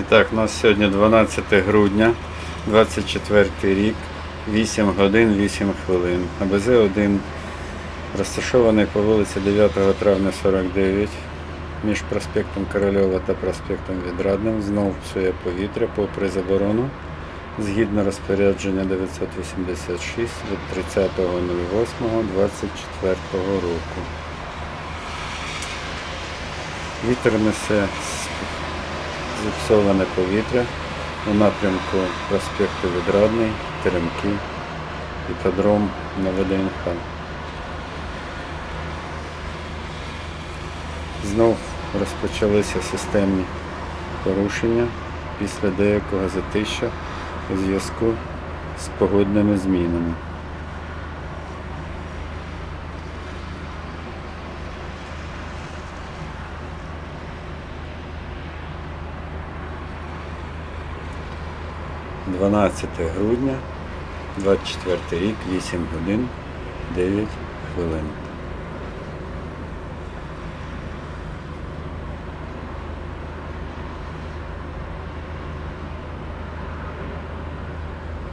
І так, у нас сьогодні 12 грудня, 24 рік, 8 годин 8 хвилин. АБЗ-1 розташований по вулиці 9 травня 49 між проспектом Корольова та проспектом Відрадним. Знов псує повітря попри заборону. Згідно розпорядження 986 від 30.08.24 року. Вітер несе зіпсоване повітря у напрямку проспекту Відрадний, Теремки, іподром на ВДНХ. Знов розпочалися системні порушення після деякого затища у зв'язку з погодними змінами. Дванадцяте грудня, 24 рік, 8 годин, 9 хвилин.